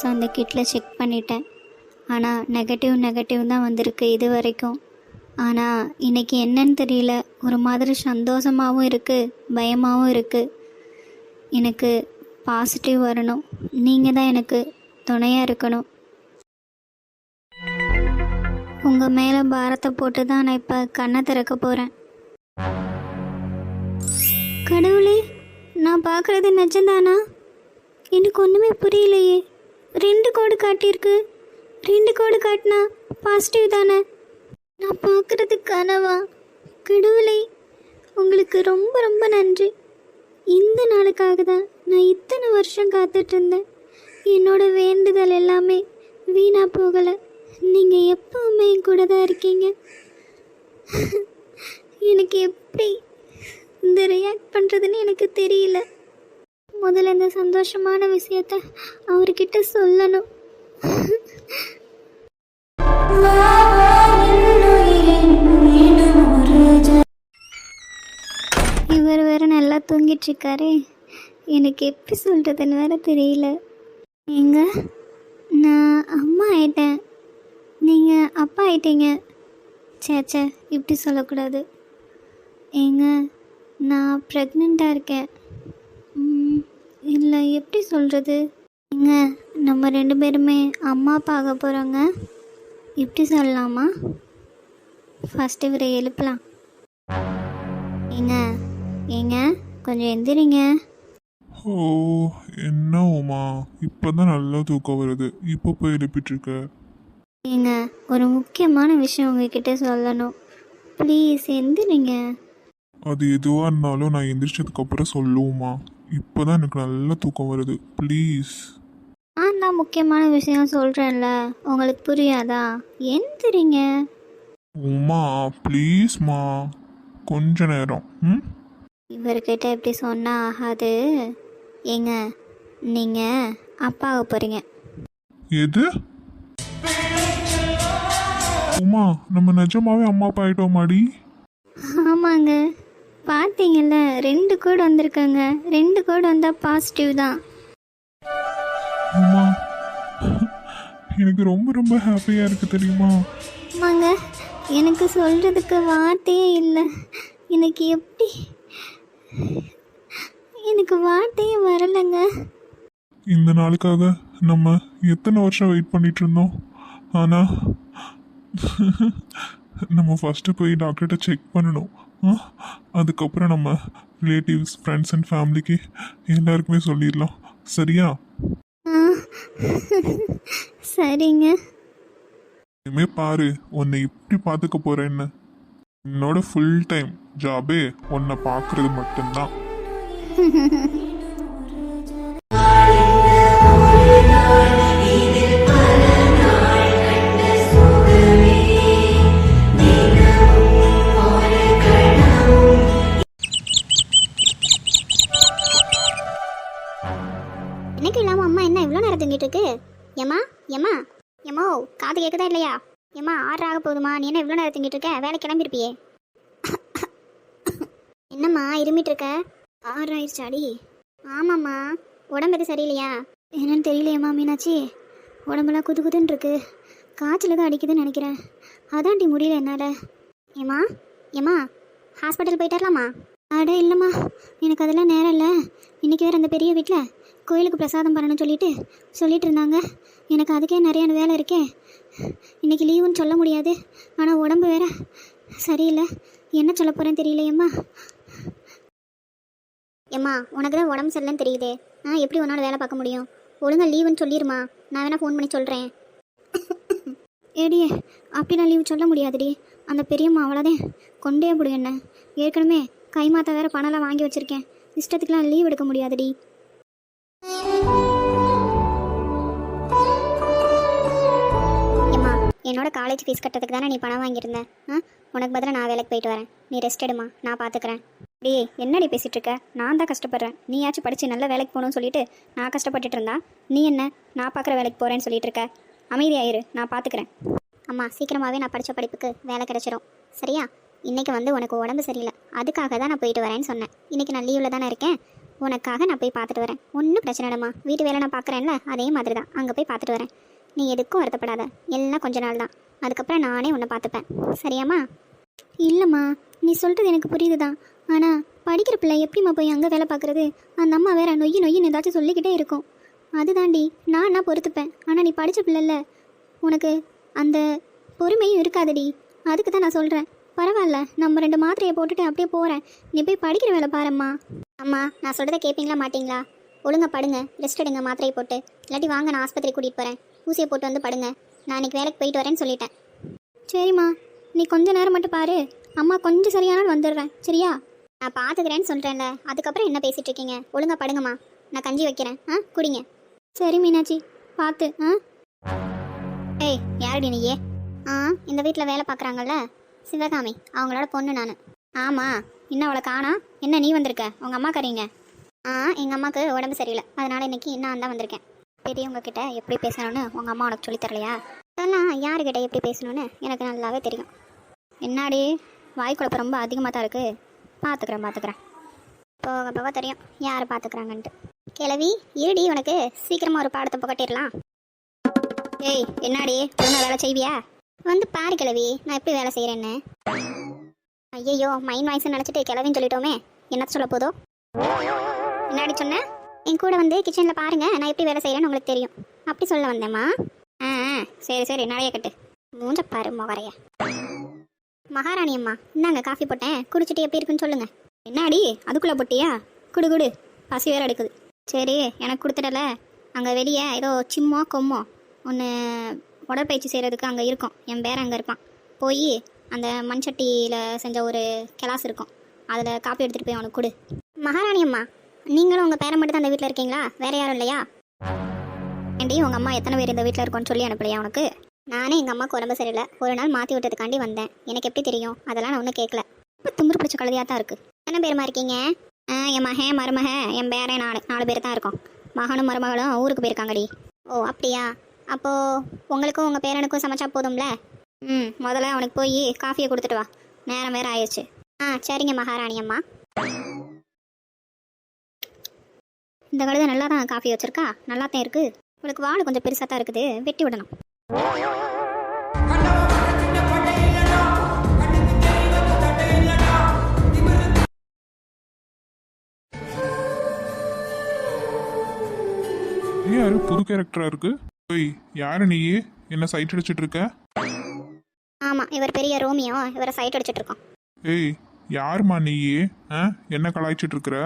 எத்தனையோ மாதம் அந்த கிட்டில் செக் பண்ணிட்டேன். ஆனால் நெகட்டிவ் நெகட்டிவ் தான் வந்திருக்கு இது வரைக்கும். ஆனால் இன்றைக்கி என்னன்னு தெரியல. ஒரு மாதிரி சந்தோஷமாகவும் இருக்குது பயமாகவும் இருக்குது எனக்கு பாசிட்டிவ் வரணும். நீங்கள் தான் எனக்கு துணையாக இருக்கணும். உங்கள் மேலே பாரத்தை போட்டு தான் நான் இப்போ கண்ணை திறக்க போகிறேன் கடவுளே நான் பார்க்குறது நிஜம்தானா? எனக்கு ஒன்றுமே புரியலையே. ரெண்டு கோடு காட்டியிருக்கு. ரெண்டு கோடு காட்டினா பாசிட்டிவ் தானே? நான் பார்க்குறது கனவா? கடவுளை உங்களுக்கு ரொம்ப ரொம்ப நன்றி. இந்த நாளுக்காக தான் நான் இத்தனை வருஷம் காத்துட்ருந்தேன் என்னோட வேண்டுதல் எல்லாமே வீணா போகலை. நீங்கள் எப்பவுமே என் கூட தான் இருக்கீங்க. எனக்கு எப்படி இந்த ரியாக்ட் பண்ணுறதுன்னு எனக்கு தெரியல. முதல்ல இந்த சந்தோஷமான விஷயத்த அவர்கிட்ட சொல்லணும். இவர் வேற நல்லா தூங்கிட்டு இருக்காரு எனக்கு எப்படி சொல்கிறதுன்னு வேற தெரியல. எங்க நான் அம்மா ஆயிட்டேன். நீங்கள் அப்பா ஆயிட்டீங்க. சேச்சே சே இப்படி சொல்லக்கூடாது. ஏங்க நான் ப்ரெக்னெண்ட்டாக இருக்கேன். இல்லை எப்படி சொல்கிறது ஏங்க நம்ம ரெண்டு பேருமே அம்மா அப்பா ஆக போகிறோங்க இப்படி சொல்லலாமா? ஃபஸ்ட்டு இவரை எழுப்பலாம். ஏங்க ஏங்க கொஞ்சம் எந்திரிங்க. ஓ என்ன உமா? இப்பதான் நல்லா தூக்கம் வருது. இப்போ போய் எழுப்பிட்டு இருக்க ஏங்க ஒரு முக்கியமான விஷயம் உங்ககிட்ட சொல்லணும். ப்ளீஸ் எந்திரிங்க. அது எதுவா இருந்தாலும் நான் எந்திரிச்சதுக்கு அப்புறம் சொல்லுவோமா? இப்போதான் எனக்கு நல்ல தூக்கம் வருது. ப்ளீஸ் ஆ நான் முக்கியமான விஷயம் சொல்கிறேன்ல உங்களுக்கு புரியாதா? எந்திரிங்க உமா ப்ளீஸ்மா கொஞ்ச நேரம். ம்? இவர்கிட்ட எப்படி சொன்னால் ஆகாது. ஏங்க நீங்கள் அப்பாவை போகிறீங்க எது? உமா நம்ம நிஜமாவே அம்மா அப்பா ஆயிட்டோமாடி? ஆமாங்க. பார்த்தீங்கல்ல ரெண்டு கோடு வந்திருக்காங்க. ரெண்டு கோடு வந்தால் பாசிட்டிவ் தான். உமா எனக்கு ரொம்ப ரொம்ப ஹாப்பியா இருக்கு தெரியுமா? ஆமாங்க எனக்கு சொல்கிறதுக்கு வார்த்தையே இல்லை. எனக்கு எப்படி? எனக்கு வார்த்தையே வரலைங்க. இந்த நாளுக்காக நம்ம எத்தனை வருஷம் வெயிட் பண்ணிட்டு இருந்தோம்? ஆனால் நம்ம ஃபஸ்ட்டு போய் டாக்டர்கிட்ட செக் பண்ணணும்? அதுக்கப்புறம் நம்ம ரிலேட்டிவ்ஸ் ஃப்ரெண்ட்ஸ் அண்ட் ஃபேமிலிக்கு எல்லாருக்குமே சொல்லிடலாம். சரியா? சரிங்க. இனிமே பாரு உன்னை எப்படி பார்த்துக்க போறேன்னு. என்னோட ஃபுல் டைம் ஜாபே உன்னை பார்க்கறது மட்டும்தான். நீ என்ன தூங்கிட்டு இருக்க வேலை கிளம்பிருப்பியே. என்னம்மா இருமிட்டு இருக்க ஆறு ஆயிடுச்சாடி ஆமாம்மா உடம்பு எதுவும் சரியில்லையா? என்னன்னு தெரியலையம்மா மீனாட்சி. உடம்பெல்லாம் குது குதுன்னு இருக்கு காய்ச்சல் தான் அடிக்குதுன்னு நினைக்கிறேன். அதான்டி முடியல என்னால். ஏம்மா ஏம்மா ஹாஸ்பிட்டல் போயிட்டரலாமா? அட இல்லைம்மா எனக்கு அதெல்லாம் நேரம் இல்லை. இன்றைக்கி வேறு அந்த பெரிய வீட்டில் கோயிலுக்கு பிரசாதம் பண்ணணும்னு சொல்லிட்டு சொல்லிட்டு இருந்தாங்க. எனக்கு அதுக்கே நிறைய வேலை இருக்கே. இன்னைக்கு லீவுன்னு சொல்ல முடியாது. ஆனால் உடம்பு வேற சரியில்லை. என்ன சொல்ல போகிறேன்னு தெரியலையம்மா ஏம்மா உனக்கு தான் உடம்பு சரியில்லைன்னு தெரியுதே. நான் எப்படி உன்னோட வேலை பார்க்க முடியும்? ஒழுங்கா லீவுன்னு சொல்லிடுமா நான் வேணால் ஃபோன் பண்ணி சொல்கிறேன் ஏடியே அப்படிலாம் லீவ் சொல்ல முடியாதுடி. அந்த பெரியம்மா அவ்வளோதான் கொண்டே போடு என்ன. ஏற்கனவே கை மாத்த வேற பணம்லாம் வாங்கி வச்சிருக்கேன். இஷ்டத்துக்குலாம் லீவ் எடுக்க முடியாதுடி. என்னோட காலேஜ் ஃபீஸ் கட்டுறதுக்கு தானே நீ பணம் வாங்கியிருந்தேன் ஆ? உனக்கு பதிலாக நான் வேலைக்கு போயிட்டு வரேன். நீ ரெஸ்ட் எடுமா. நான் பார்த்துக்கிறேன் டேய் என்னடி பேசிகிட்டு இருக்க? நான் தான் கஷ்டப்படுறேன். நீயாச்சும் படித்து நல்ல வேலைக்கு போகணும்னு சொல்லிட்டு நான் கஷ்டப்பட்டுட்டு இருந்தா? நீ என்ன? நான் பார்க்குற வேலைக்கு போகிறேன்னு சொல்லிட்டு இருக்க. அமைதியாயிரு. நான் பார்த்துக்கிறேன் அம்மா சீக்கிரமாகவே நான் படித்த படிப்புக்கு வேலை கிடச்சிரும். சரியா? இன்னைக்கு வந்து உனக்கு உடம்பு சரியில்லை. அதுக்காக தான் நான் போயிட்டு வரேன்னு சொன்னேன். இன்னைக்கு நான் லீவில் தானே இருக்கேன். உனக்காக நான் போய் பார்த்துட்டு வரேன். ஒன்றும் பிரச்சனை இல்லைம்மா. வீட்டு வேலை நான் பார்க்குறேன்ல அதே மாதிரி தான் அங்கே போய் பார்த்துட்டு வரேன். நீ எதுக்கும் வருத்தப்படாத. எல்லாம் கொஞ்ச நாள் தான் அதுக்கப்புறம் நானே உன்னை பார்த்துப்பேன். சரியாம்மா? இல்லைம்மா. நீ சொல்கிறது எனக்கு புரியுது தான் ஆனால் படிக்கிற பிள்ளை எப்படிம்மா போய் அங்கே வேலை பார்க்குறது? அந்த அம்மா வேற நொய்யு நொய்யின்னு ஏதாச்சும் சொல்லிக்கிட்டே இருக்கும். அதுதாண்டி நான் நான் பொறுத்துப்பேன்? ஆனால் நீ படித்த பிள்ளைல உனக்கு அந்த பொறுமையும் இருக்காதடி. அதுக்கு தான் நான் சொல்கிறேன் பரவாயில்ல நம்ம ரெண்டு மாத்திரையை போட்டுட்டு அப்படியே போகிறேன் நீ போய் படிக்கிற வேலை பாரும்மா. அம்மா நான் சொல்கிறத கேட்பீங்களா மாட்டிங்களா? ஒழுங்காக படுங்க. ரெஸ்ட் எடுங்க மாத்திரையை போட்டு. இல்லாட்டி வாங்க நான் ஆஸ்பத்திரி கூட்டிகிட்டு போகிறேன் ஊசியை போட்டு வந்து படுங்க. நான் இன்னைக்கு வேலைக்கு போயிட்டு வரேன்னு சொல்லிட்டேன். சரிம்மா நீ கொஞ்ச நேரம் மட்டும் பாரு. அம்மா கொஞ்சம் சரியானால் வந்துடுறேன். சரியா? நான் பார்த்துக்கிறேன்னு சொல்கிறேன்ல அதுக்கப்புறம் என்ன பேசிகிட்டு இருக்கீங்க? ஒழுங்கா படுங்கம்மா. நான் கஞ்சி வைக்கிறேன். ஆ குடிங்க. சரி மீனாட்சி. பார்த்து ஆ? ஏய் யாரடி நீயே? ஆ இந்த வீட்டில் வேலை பார்க்குறாங்கல்ல சிவகாமி அவங்களோட பொண்ணு நான். ஆமாம் இன்னும் அவளை காணா? என்ன நீ வந்திருக்க? உங்கள் அம்மா கறீங்க ஆ எங்கள் அம்மாவுக்கு உடம்பு சரியில்லை. அதனால் இன்னைக்கு நான் தான் வந்திருக்கேன். பெரியவங்க கிட்ட எப்படி பேசணும்னு உங்கள் அம்மா உனக்கு சொல்லித் தரலையா? அதெல்லாம் யாருக்கிட்ட எப்படி பேசணும்னு எனக்கு நல்லாவே தெரியும். என்னாடி? வாய் குழப்பம் ரொம்ப அதிகமாக தான் இருக்குது பார்த்துக்குறேன் பார்த்துக்குறேன் போக போக தெரியும் யார் பார்த்துக்குறாங்கன்ட்டு கிளவி இருடி உனக்கு சீக்கிரமாக ஒரு பாடத்தை புகட்டிடலாம். ஏய் என்னாடி? ஒன்றும் வேலை செய்வியா? வந்து பாரு கிளவி நான் எப்படி வேலை செய்கிறேன்னு ஐயையோ மைண்ட் வாய்ஸ் நினச்சிட்டு கிளவின்னு சொல்லிட்டோமே. என்ன சொல்ல போதோ? என்னாடி சொன்னேன் என் கூட வந்து கிச்சனில் பாருங்க நான் எப்படி வேலை செய்கிறேன்னு உங்களுக்கு தெரியும். அப்படி சொல்ல வந்தேம்மா. ஆ ஆ, சரி சரி நிறைய கட்டு. மூஞ்ச பாரு முகரைய. மகாராணி அம்மா இந்தாங்க காஃபி போட்டேன். குடிச்சிட்டு எப்படி இருக்குன்னு சொல்லுங்க. என்னாடி அதுக்குள்ளே போட்டியா? குடு குடு. பசி வேற எடுக்குது. சரி எனக்கு கொடுத்துடல. அங்கே வெளியே ஏதோ சிம்மோ கொம்மோ. ஒன்று உடற்பயிற்சி செய்கிறதுக்கு அங்கே இருக்கும். என் பேர் அங்கே இருப்பான். போய் அந்த மண்சட்டியில் செஞ்ச ஒரு கிளாஸ் இருக்கும். அதில் காப்பி எடுத்துகிட்டு போய் அவனுக்கு கொடு. மகாராணி அம்மா நீங்களும் உங்கள் பேரை மட்டும் தான் அந்த வீட்டில் இருக்கீங்களா? வேற யாரும் இல்லையா? ஏண்டி உங்கள் அம்மா எத்தனை பேர் இந்த வீட்டில் இருக்கோன்னு சொல்லி அனுப்பலையா உனக்கு? நானே எங்கள் அம்மாவுக்கு உடம்பு சரியில்லை. ஒரு நாள் மாற்றி விட்டதுக்காண்டி வந்தேன். எனக்கு எப்படி தெரியும்? அதெல்லாம் நான் ஒன்றும் கேட்கல இப்போ திமிரு பிடிச்ச கழுதியாக தான் இருக்குது என்ன பேருமா இருக்கீங்க? ஆ என் மகன் மருமக என் பேரே நாலு நாலு பேர் தான் இருக்கோம். மகனும் மருமகளும் ஊருக்கு போயிருக்காங்கடி. ஓ அப்படியா? அப்போது உங்களுக்கும் உங்கள் பேரனுக்கும் சமைச்சா போதும்ல? ம் முதல்ல அவனுக்கு போய் காஃபியை கொடுத்துட்டு வா. நேரம் வேற ஆயிடுச்சு ஆ சரிங்க மகாராணி அம்மா. இந்த கழுதை நல்லா தான் காஃபி வச்சிருக்கா? நல்லா தான் இருக்கு. உங்களுக்கு வாள் கொஞ்சம் பெருசாக தான் இருக்குது. வெட்டி விடணும். யாரு புது கேரக்டரா இருக்கு? ஓய் யாரு நீயே? என்ன சைட் அடிச்சிட்டு இருக்க? ஆமாம் இவர் பெரிய ரோமியோ. இவரை சைட் அடிச்சிட்டு இருக்கோம் ஏய் யாரும்மா நீயே? என்ன கலாய்ச்சிட்டு இருக்கிற?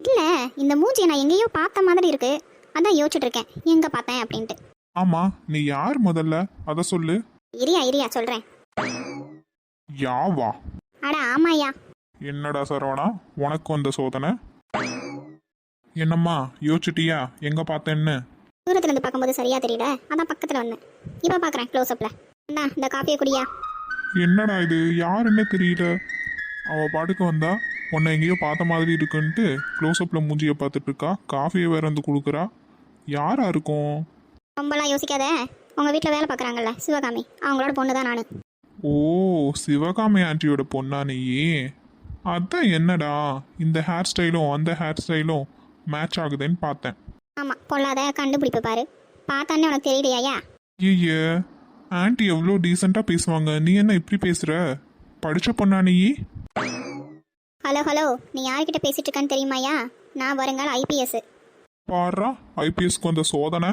இல்லை இந்த மூஞ்சியை நான் எங்கேயோ பார்த்த மாதிரி இருக்கு. அதான் யோசிச்சுட்டு இருக்கேன். எங்கே பார்த்தேன் அப்படின்ட்டு. ஆமா நீ யார் முதல்ல? அத சொல்லு. இரியா இரியா சொல்கிறேன் யாவா? அட ஆமாய்யா. என்னடா சரவணா உனக்கு வந்த சோதனை? என்னம்மா யோசிச்சிட்டியா? எங்க பார்த்தேன்னு? தூரத்துல இருந்து பார்க்கும்போது சரியா தெரியல. அதான் பக்கத்தில் வந்தேன். இப்போ பார்க்குறேன் க்ளோஸ்அப்பில் இந்தா இந்த காஃபியை குடியா. என்னடா இது? யாருன்னே தெரியல. அவ பாட்டுக்கு வந்தா? உன்னை எங்கேயோ பார்த்த மாதிரி இருக்குன்ட்டு க்ளோஸ்அப்ல மூஞ்சிய பார்த்துட்டு இருக்கா? காஃபியை வேற வந்து கொடுக்குறா. யாரா இருக்கும்? ரொம்பலாம் யோசிக்காத. உங்கள் வீட்டில் வேலை பார்க்குறாங்கல்ல சிவகாமி. அவங்களோட பொண்ணு தான் நான். ஓ சிவகாமி ஆண்டியோட பொண்ணா நீயே? அதான் என்னடா இந்த ஹேர் ஸ்டைலும் அந்த ஹேர் ஸ்டைலும் மேட்ச் ஆகுதுன்னு பார்த்தேன். ஆமாம் பொல்லாத கண்டுபிடிப்பு பாரு. பார்த்தானே உனக்கு தெரியலையா ஐய. ஆன்ட்டி எவ்வளோ டீசெண்டாக பேசுவாங்க. நீ என்ன இப்படி பேசுற? படிச்ச பொண்ணா நீ ஹலோ ஹலோ நீ யார்கிட்ட பேசிட்டு இருக்கன்னு தெரியுமாயா நான் வருங்கால ஐபிஎஸ் பாடுறா ஐபிஎஸ்க்கு வந்த சோதனை.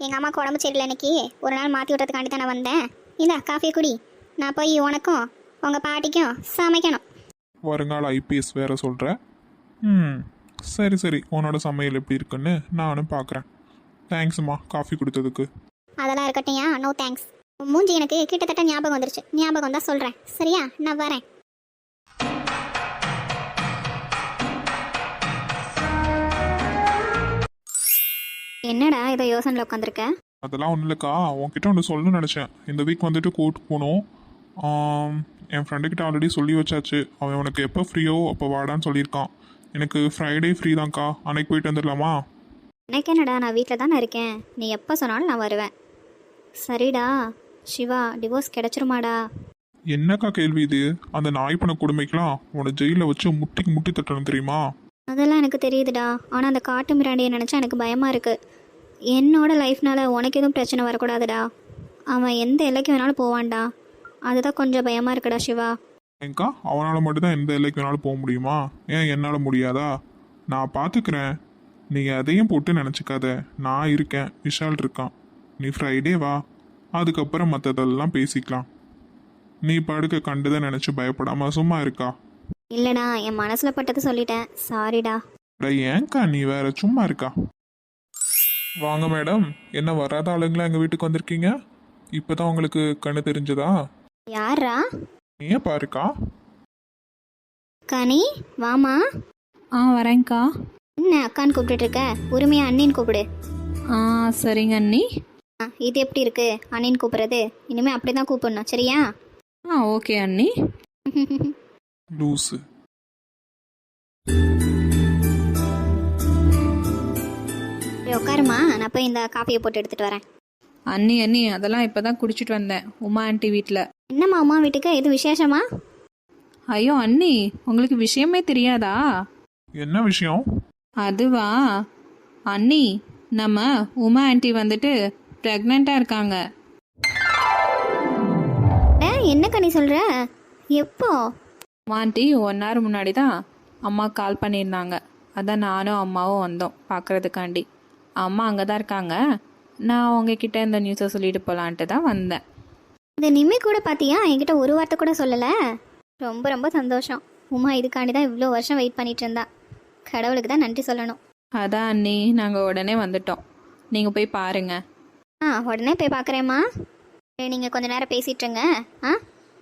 எங்கள் அம்மாவுக்கு உடம்பு சரியில்லை இன்னைக்கு ஒரு நாள் மாற்றி விட்றதுக்காண்டி தானே வந்தேன். இந்தா காஃபி குடி. நான் போய் உனக்கும் உங்கள் பாட்டிக்கும் சமைக்கணும். வருங்கால ஐபிஎஸ் வேற சொல்ற. ம் சரி சரி. உன்னோட சமையல் எப்படி இருக்குன்னு நானும் பார்க்குறேன் தேங்க்ஸ்மா காஃபி கொடுத்ததுக்கு. அதெல்லாம் இருக்கட்டையா நோ தேங்க்ஸ் மூஞ்சி எனக்கு கிட்டத்தட்ட ஞாபகம் வந்துருச்சு. ஞாபகம் தான் சொல்கிறேன் சரியா? நான் வரேன். என்னடா இதை யோசனையில் உட்காந்துருக்க? அதெல்லாம் ஒன்றும் இல்லைக்கா. உன்கிட்ட ஒன்று சொல்லணும்னு நினச்சேன். இந்த வீக் வந்துட்டு கோர்ட்டுக்கு போகணும். என் ஃப்ரெண்டுக்கிட்ட ஆல்ரெடி சொல்லி வச்சாச்சு. அவன் உனக்கு எப்போ ஃப்ரீயோ அப்போ வாடான்னு சொல்லியிருக்கான். எனக்கு ஃப்ரைடே ஃப்ரீ தான்க்கா. அன்னைக்கு போயிட்டு வந்துடலாமா? எனக்கு என்னடா நான் வீட்டில் தானே இருக்கேன். நீ எப்போ சொன்னாலும் நான் வருவேன். சரிடா. சிவா டிவோர்ஸ் கிடைச்சிருமாடா. என்னக்கா கேள்வி இது? அந்த நாய் பண்ண கொடுமைக்கெல்லாம் உன்னை ஜெயிலில் வச்சு முட்டிக்கு முட்டி தட்டணும் தெரியுமா? அதெல்லாம் எனக்கு தெரியுதுடா. ஆனால் அந்த காட்டு மிராண்டியை நினச்சா எனக்கு பயமாக இருக்குது என்னோட லைஃப்னால் உனக்கு எதுவும் பிரச்சனை வரக்கூடாதுடா. அவன் எந்த எல்லைக்கு வேணாலும் போவான்டா. அதுதான் கொஞ்சம் பயமாக இருக்குடா சிவா. ஏங்கா அவனால் மட்டும்தான் எந்த எல்லைக்கு வேணாலும் போக முடியுமா? ஏன் என்னால் முடியாதா? நான் பார்த்துக்கிறேன் நீங்கள் அதையும் போட்டு நினச்சிக்காத. நான் இருக்கேன். விஷால் இருக்கான். நீ ஃப்ரைடே வா. அதுக்கப்புறம் மற்றதெல்லாம் பேசிக்கலாம். நீ படுக்க கண்டதை நினச்சி பயப்படாம சும்மா இருக்கா? இல்லைடா என் மனசில் பட்டதை சொல்லிட்டேன். சாரிடா அட ஏன்க்கா நீ வேற சும்மா இருக்கா? வாங்க மேடம் என்ன வராத ஆளுங்களா எங்கள் வீட்டுக்கு வந்திருக்கீங்க? இப்போதான் உங்களுக்கு கண்ணு தெரிஞ்சதா? யாரா ஏன் பாருக்கா. கனி வாமா ஆ வரேங்க்கா என்ன அக்கான்னு கூப்பிட்டுட்டு இருக்க உரிமையா அண்ணின்னு கூப்பிடு. ஆ சரிங்க அண்ணி. ஆ இது எப்படி இருக்கு? அண்ணின்னு கூப்பிடுறது? இனிமே அப்படி தான் கூப்பிடணும் சரியா? ஆ ஓகே அண்ணி. லூஸு சரி, உட்காருமா. நான் போய் இந்த காப்பியை போட்டு எடுத்துட்டு வரேன். அண்ணி அண்ணி அதெல்லாம் இப்போ தான் குடிச்சிட்டு வந்தேன் உமா ஆண்டி வீட்டில் என்னம்மா அம்மா வீட்டுக்கு? எது விசேஷமா? ஐயோ அண்ணி உங்களுக்கு விஷயமே தெரியாதா? என்ன விஷயம்? அதுவா? அண்ணி நம்ம உமா ஆண்டி வந்துட்டு ப்ரெக்னெண்ட்டாக இருக்காங்க. என்ன கனி சொல்ற? எப்போ? ஆண்டி ஒன் ஹவர் முன்னாடி தான் அம்மா கால் பண்ணியிருந்தாங்க. அதான் நானும் அம்மாவும் வந்தோம் பார்க்குறதுக்காண்டி அம்மா அங்கே தான் இருக்காங்க. நான் உங்ககிட்ட இந்த நியூஸை சொல்லிட்டு போகலான்ட்டு தான் வந்தேன். இந்த நிம்மி கூட பாத்தியா? என்கிட்ட ஒரு வார்த்தை கூட சொல்லல. ரொம்ப ரொம்ப சந்தோஷம். உமா இதுக்காண்டி தான் இவ்வளோ வருஷம் வெயிட் பண்ணிட்டு இருந்தா. கடவுளுக்கு தான் நன்றி சொல்லணும். அதான் அண்ணி நாங்கள் உடனே வந்துட்டோம். நீங்கள் போய் பாருங்கள் ஆ உடனே போய் பார்க்குறேம்மா நீங்கள் கொஞ்ச நேரம் பேசிட்டு இருங்க. ஆ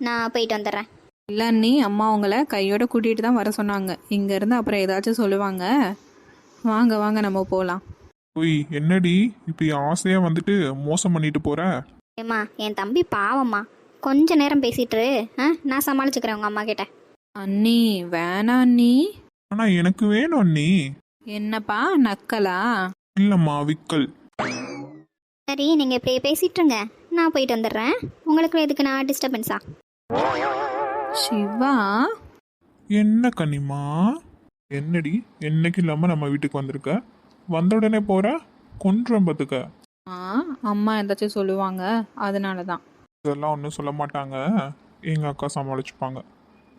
நான் போயிட்டு வந்துடுறேன். இல்லை அண்ணி அம்மா உங்களை கையோட கூட்டிகிட்டு தான் வர சொன்னாங்க. இங்கேருந்து அப்புறம் ஏதாச்சும் சொல்லுவாங்க. வாங்க வாங்க நம்ம போகலாம் ஒய் என்னடி? இப்படி ஆசையா வந்துட்டு மோசம் பண்ணிட்டு போற? ஏம்மா என் தம்பி பாவம்மா. கொஞ்ச நேரம் பேசிட்டு இரு. ஆ நான் சமாளிச்சுக்கிறேன் உங்கள் அம்மா கிட்ட. அண்ணி வேணாம் அண்ணி. ஆனா எனக்கு வேணும் நீ என்னப்பா நக்கலா? இல்லம்மா விக்கல். சரி நீங்கள் இப்படியே பேசிட்டு இருங்க. நான் போயிட்டு வந்துடுறேன். உங்களுக்கு எதுக்கு நான் டிஸ்டர்பன்ஸா சிவா? என்ன கனிமா? என்னடி? என்னைக்கு இல்லாம நம்ம வீட்டுக்கு வந்திருக்க? வந்த உடனே போற? கொன்றம் பத்துக்க. ஆ அம்மா ஏதாச்சும் சொல்லுவாங்க. அதனால தான் இதெல்லாம் ஒன்றும் சொல்ல மாட்டாங்க. எங்க அக்கா சமாளிச்சுப்பாங்க.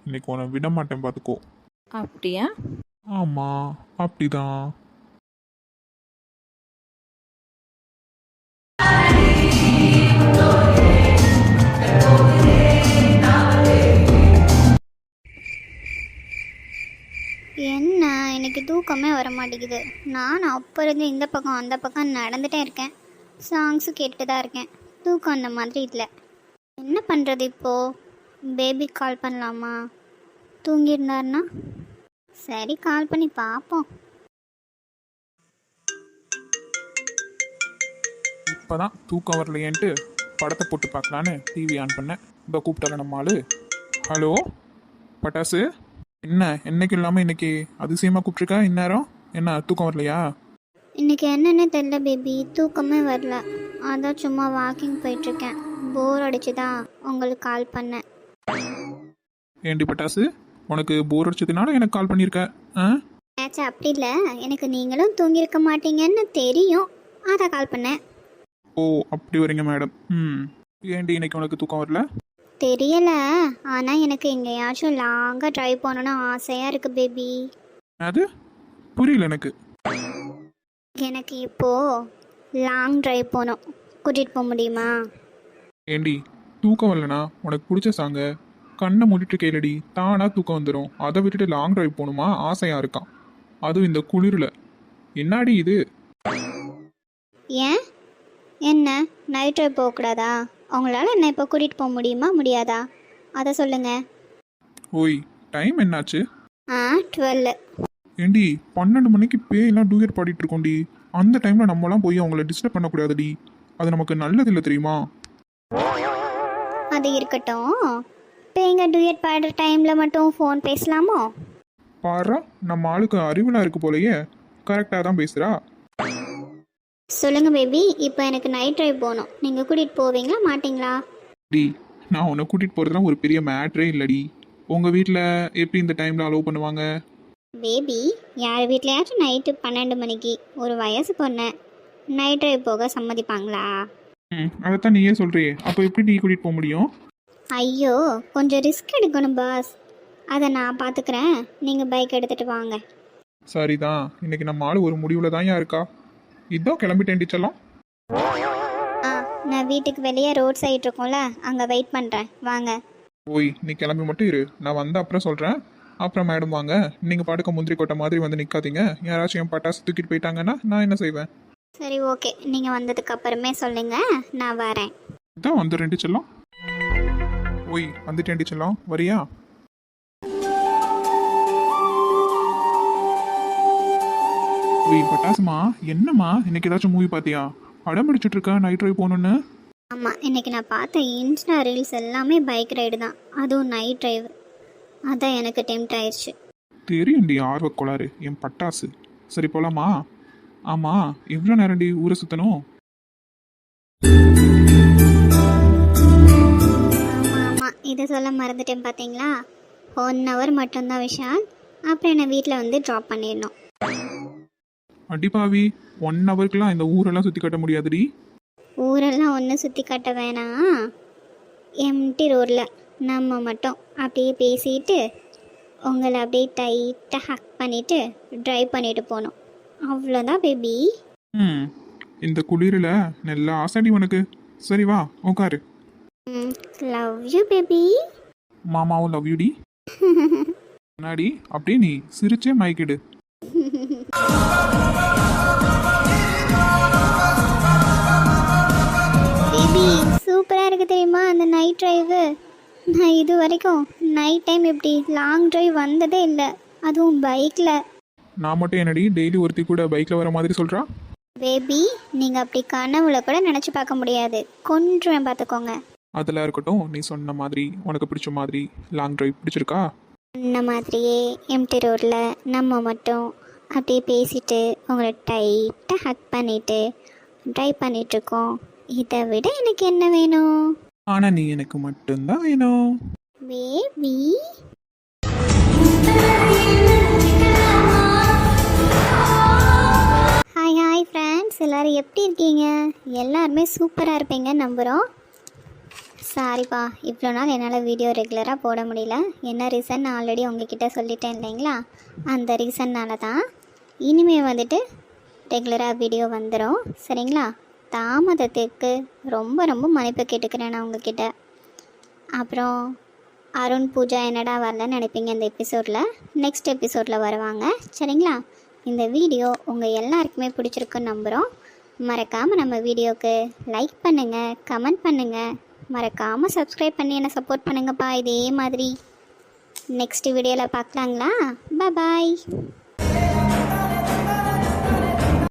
இன்னைக்கு உன்னை விட மாட்டேன் பார்த்துக்கோ அப்படியா? ஆமா அப்படிதான். எனக்கு தூக்கமே வர மாட்டேங்குது நான் அப்போ இருந்து இந்த பக்கம் அந்த பக்கம் நடந்துட்டே இருக்கேன். சாங்ஸு கேட்டு தான் இருக்கேன். தூக்கம் அந்த மாதிரி இல்லை. என்ன பண்ணுறது இப்போது பேபி கால் பண்ணலாமா? தூங்கியிருந்தாருன்னா? சரி கால் பண்ணி பார்ப்போம் இப்போ தான் தூக்கம் வரலையேன்ட்டு படத்தை போட்டு பார்க்கலான்னு டிவி ஆன் பண்ணேன். இப்போ கூப்பிட்டாங்க நம்ம ஆள். ஹலோ பட்டாசு? என்ன? என்னைக்கு இல்லாமல் இன்னைக்கு அதிசயமாக கூப்பிட்ருக்கா இந்நேரம்? என்ன தூக்கம் வரலையா? இன்னைக்கு என்னன்னே தெரில பேபி தூக்கமே வரல. அதான் சும்மா வாக்கிங் போயிட்டுருக்கேன். போர் அடிச்சு தான் உங்களுக்கு கால் பண்ணேன். ஏண்டி பட்டாசு? உனக்கு போர் அடிச்சதுனால எனக்கு கால் பண்ணியிருக்க ஆ? ஆச்சா அப்படி இல்லை. எனக்கு நீங்களும் தூங்கியிருக்க மாட்டீங்கன்னு தெரியும். அதான் கால் பண்ணேன். ஓ அப்படி வரீங்க மேடம் ம். ஏண்டி இன்னைக்கு உனக்கு தூக்கம் வரல? தெரியல. ஆனால் எனக்கு எங்கேயாச்சும் லாங்காக ட்ரைவ் பண்ணணும்னு ஆசையாக இருக்குது பேபி அது? புரியல எனக்கு. எனக்கு இப்போது லாங் ட்ரைவ் போகணும். கூட்டிகிட்டு போக முடியுமா? ஏண்டி தூக்கம் வரலனா? உனக்கு பிடிச்ச சாங்க கண்ணை மூடிட்டு கேளடி. தானா தூக்கம் வந்துடும் அதை விட்டுட்டு லாங் டிரைவ் போகணுமா? ஆசையாக இருக்கான். அதுவும் இந்த குளிரில். என்னாடி இது? ஏன்? என்ன? நைட் ட்ரைவ் போகக்கூடாதா? உங்களால் என்ன இப்போ கூட்டிகிட்டு போக முடியுமா? முடியாதா? அதை சொல்லுங்கள் ஓய் டைம் என்னாச்சு? ஆ டுவெல் ஏண்டி பன்னெண்டு மணிக்கு பேயெல்லாம் டூயட் பாடிட்டு இருக்கோண்டி. அந்த டைமில் நம்மலாம் போய் அவங்கள டிஸ்டர்ப் பண்ணக்கூடாதுடி. அது நமக்கு நல்லதில்லை தெரியுமா? அது இருக்கட்டும். இப்போ எங்கள் டூயட் பாடுற டைமில் மட்டும் ஃபோன் பேசலாமோ? பாரு நம்ம ஆளுக்கு அறிவுலாம் இருக்கு போலயே. கரெக்டாக தான் பேசுகிறா சொல்லுங்கள் பேபி இப்போ எனக்கு நைட் ட்ரைவ் போகணும் நீங்கள் கூட்டிகிட்டு போவீங்களா மாட்டிங்களா? டி நான் உன்னை கூட்டிகிட்டு போகிறதுலாம் ஒரு பெரிய மேட்ரே இல்லடி. உங்கள் வீட்டில் எப்படி இந்த டைமில் அலோவ் பண்ணுவாங்க? பேபி யார் வீட்லையாச்சும் நைட்டு பன்னெண்டு மணிக்கு ஒரு வயசு பொண்ணை நைட் ட்ரைவ் போக சம்மதிப்பாங்களா? ம் அதைத்தான் நீயே சொல்றியே. அப்போ எப்படி நீ கூட்டிகிட்டு போக முடியும்? ஐயோ கொஞ்சம் ரிஸ்க் எடுக்கணும் பாஸ் அதை நான் பார்த்துக்கிறேன் நீங்கள் பைக் எடுத்துகிட்டு வாங்க. சரிதான். இன்னைக்கு நம்ம ஆள் ஒரு முடிவில் தான் இருக்கா? இதான் கிளம்பிட்டேன் டீச்சர்லாம். ஆ நான் வீட்டுக்கு வெளியே ரோட் சைடு இருக்கோம்ல அங்கே வெயிட் பண்ணுறேன் வாங்க. ஓய் நீ கிளம்பி மட்டும் இரு. நான் வந்த அப்புறம் சொல்கிறேன் அப்புறம் மேடம் வாங்க. நீங்கள் பாட்டுக்க முந்திரி கொட்டை மாதிரி வந்து நிற்காதீங்க யாராச்சும் என் பட்டாசு தூக்கிட்டு போயிட்டாங்கன்னா நான் என்ன செய்வேன்? சரி ஓகே நீங்கள் வந்ததுக்கு அப்புறமே சொல்லுங்க. நான் வரேன். இதான் வந்துடுறேன் டீச்சர்லாம். ஓய் வந்துட்டேன் டீச்சர்லாம். வரியா? ஓய் பட்டாசுமா என்னம்மா? இன்னைக்கு ஏதாச்சும் மூவி பார்த்தியா? படம் பிடிச்சிட்டு இருக்க நைட் ட்ரைவ் போகணுன்னு ஆமாம் இன்னைக்கு நான் பார்த்த இன்ஸ்டா ரீல்ஸ் எல்லாமே பைக் ரைடு தான். அதுவும் நைட் டிரைவ் அதான் எனக்கு டெம்ட் ஆயிடுச்சு தெரியும்டி ஆர்வ கோளாறு என் பட்டாசு. சரி போலாமா? ஆமாம் எவ்வளோ நேரம்டி ஊரை சுற்றணும் ஆமாம் ஆமாம் இதை சொல்ல மறந்துட்டேன் பார்த்தீங்களா? ஒன் ஹவர் மட்டும்தான் விஷால். அப்புறம் என்னை வீட்டில் வந்து ட்ராப் பண்ணிடணும். அடிப்பாவி ஒன் ஹவருக்குலாம் இந்த ஊரெல்லாம் சுற்றி கட்ட முடியாதுடி. ஊரெல்லாம் ஒன்றும் சுற்றி காட்ட வேணாம். எம்டி ரோடில் நம்ம மட்டும் அப்படியே பேசிட்டு உங்களை அப்படியே டைட்டாக ஹக் பண்ணிவிட்டு ட்ரைவ் பண்ணிட்டு போகணும். அவ்வளோதான் பேபி ம் இந்த குளிரில் நல்லா ஆசடி உனக்கு. சரி வா உட்காரு ம் லவ் யூ பேபி மாமாவும் லவ் யூடி முன்னாடி அப்படியே நீ சிரிச்சே மயக்கிடு. பேபி சூப்பராக இருக்குது தெரியுமா அந்த நைட் ட்ரைவு நான் இது வரைக்கும் நைட் டைம் எப்படி லாங் டிரைவ் வந்ததே இல்லை. அதுவும் பைக்கில் நான் மட்டும் என்னடி டெய்லி ஒருத்தி கூட பைக்கில் வர மாதிரி சொல்கிறா பேபி நீங்கள் அப்படி கனவுல கூட நினச்சி பார்க்க முடியாது. கொன்றுவேன் பார்த்துக்கோங்க. அதெல்லாம் இருக்கட்டும் நீ சொன்ன மாதிரி உனக்கு பிடிச்ச மாதிரி லாங் டிரைவ் பிடிச்சிருக்கா? இந்த மாதிரியே எம்டி ரோட்டில் நம்ம மட்டும் அப்படியே பேசிட்டு உங்களை டைட்டாக ஹக் பண்ணிட்டு ட்ரைவ் பண்ணிகிட்ருக்கோம் இதை விட எனக்கு என்ன வேணும்? ஆனால் நீ எனக்கு மட்டும்தான் வேணும். பேபி ஹாய் ஹாய் ஃப்ரெண்ட்ஸ் எல்லோரும் எப்படி இருக்கீங்க? எல்லாருமே சூப்பராக இருப்பீங்க நம்புகிறோம் சாரிப்பா இவ்வளோ நாள் என்னால் வீடியோ ரெகுலராக போட முடியல. என்ன ரீசன் நான் ஆல்ரெடி உங்ககிட்ட சொல்லிட்டேன் இல்லைங்களா? அந்த ரீசன்னால தான். இனிமே வந்துட்டு ரெகுலராக வீடியோ வந்துடும் சரிங்களா? தாமதத்திற்கு ரொம்ப ரொம்ப மன்னிப்பு கேட்டுக்கிறேன் நான் உங்ககிட்ட. அப்புறம் அருண் பூஜா என்னடா வரலன்னு நினைப்பீங்க இந்த எபிசோடில் நெக்ஸ்ட் எபிசோடில் வருவாங்க. சரிங்களா? இந்த வீடியோ உங்கள் எல்லாருக்குமே பிடிச்சிருக்குன்னு நம்புகிறோம் மறக்காமல் நம்ம வீடியோவுக்கு லைக் பண்ணுங்கள் கமெண்ட் பண்ணுங்கள் மறக்காமல் சப்ஸ்கிரைப் பண்ணி என்னை சப்போர்ட் பண்ணுங்கப்பா இதே மாதிரி. நெக்ஸ்ட் வீடியோவில் பார்க்கலாங்களா? பாய்